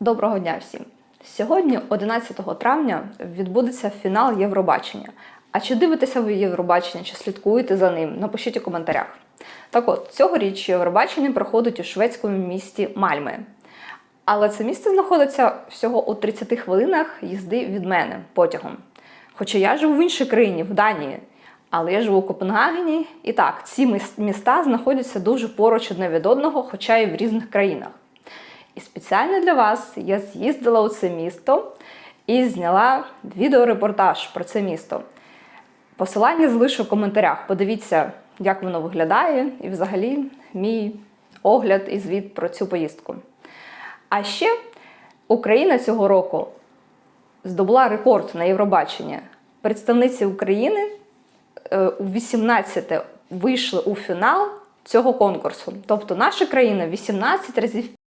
Доброго дня всім! Сьогодні, 11 травня, відбудеться фінал Євробачення. А чи дивитеся ви Євробачення, чи слідкуєте за ним? Напишіть у коментарях. Так от, цьогоріч Євробачення проходить у шведському місті Мальме. Але це місце знаходиться всього у 30 хвилинах їзди від мене потягом. Хоча я живу в іншій країні, в Данії. Але я живу у Копенгагені, і так, ці міста знаходяться дуже поруч одне від одного, хоча і в різних країнах. Спеціально для вас я з'їздила у це місто і зняла відеорепортаж про це місто. Посилання залишу в коментарях. Подивіться, як воно виглядає, і взагалі мій огляд і звіт про цю поїздку. А ще Україна цього року здобула рекорд на Євробачення. Представниці України е, у 18 вийшли у фінал цього конкурсу. Тобто наша країна 18 разів